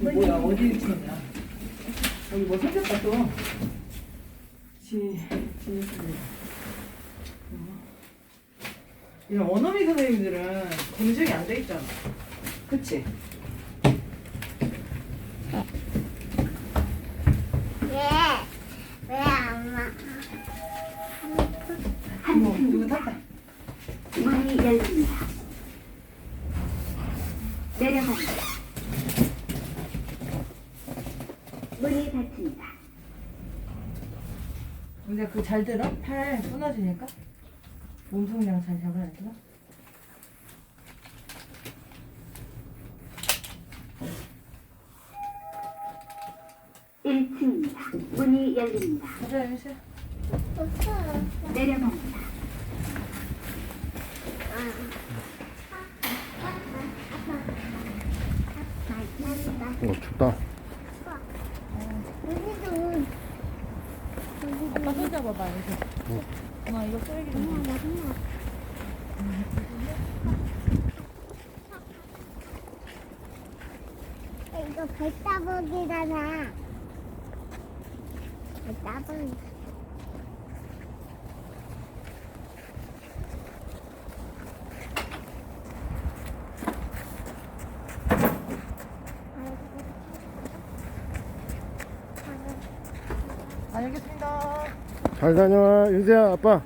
뭐야 어디 쳤냐? 여기 뭐 생겼다 또. 지 지니스들. 이런 원어민 선생님들은 검증이 안 돼 있잖아. 그치? 왜? 왜 엄마? 어머 누구 탔다. 문이 열립니다. 내려갑니다. 문이 닫힙니다. 근데 그잘 들어? 팔 끊어지니까? 몸통이랑 잘 잡아야 되나? 일층입니다 문이 열립니다. 가자 유세. 내려갑니다. 어 춥다. 여기도 아빠 손 잡아봐 유세. 엄마 이거 써야겠네. 이거 배따복이잖아. 배따복. 알겠습니다. 잘 다녀와 윤세야 아빠.